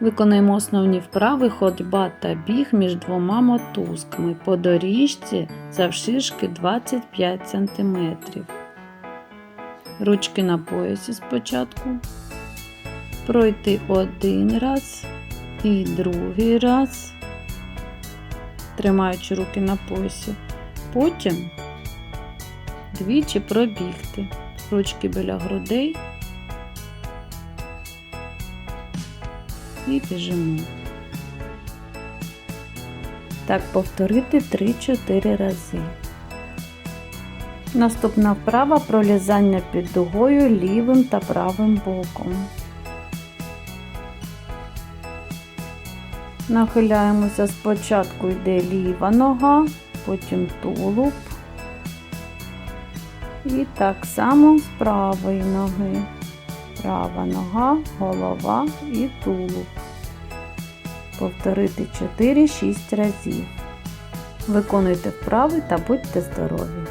Виконуємо основні вправи ходьба та біг між двома мотузками по доріжці завширшки 25 см. Ручки на поясі спочатку. Пройти один раз і другий раз, тримаючи руки на поясі. Потім двічі пробігти. Ручки біля грудей і біжимо. Так повторити 3-4 рази. Наступна вправа пролізання під дугою лівим та правим боком. Нахиляємося спочатку йде ліва нога, потім тулуб. І так само з правої ноги. Права нога, голова і тулуб. Повторити 4-6 разів. Виконуйте вправи та будьте здорові!